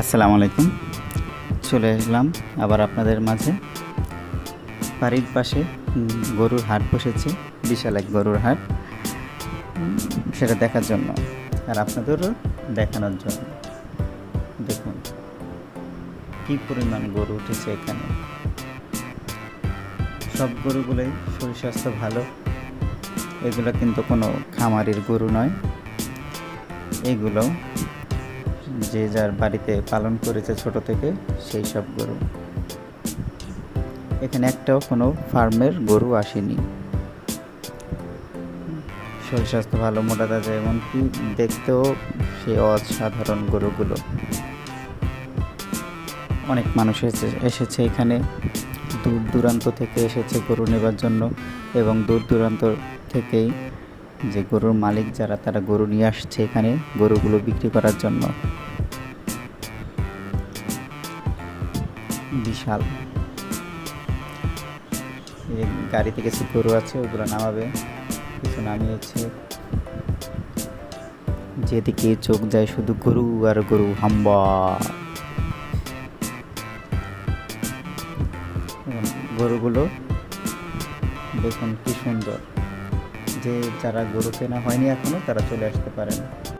আসসালামু আলাইকুম। চলে আসলাম আবার আপনাদের মাঝে। বাড়ির পাশে গরুর হাট বসেছে, বিশাল এক গরুর হাট। সেটা দেখার জন্য আর আপনাদেরও দেখানোর জন্য। দেখুন, কী পরিমাণ গরু উঠেছে এখানে। সব গরুগুলোই শরীর স্বাস্থ্য ভালো। এগুলো কিন্তু কোনো খামারের গরু নয়। এগুলো যে যার বাড়িতে পালন করেছে ছোট থেকে, সেই সব গরু। এখানে একটাও কোনো ফার্মের গরু আসেনি। শরীর স্বাস্থ্য ভালো, মোটা তাজা, এমনকি দেখতেও সে অসাধারণ গরুগুলো। অনেক মানুষ এসেছে এখানে। দূর দূরান্ত থেকে এসেছে গরু নেবার জন্য এবং দূর দূরান্ত থেকেই যে গরুর মালিক যারা, তারা গরু নিয়ে আসছে এখানে গরুগুলো বিক্রি করার জন্য। বিশাল। যে গাড়িতে কিছু গরু আছে, ওগুলো নামাবে। কিছু নামিয়েছে। যেদিকে চোখ যায় শুধু গরু আর গরু হাম্বা। গরুগুলো, দেখুন কি সুন্দর। যে যারা গরু কেনা হয়নি এখনও, তারা চলে আসতে পারেন।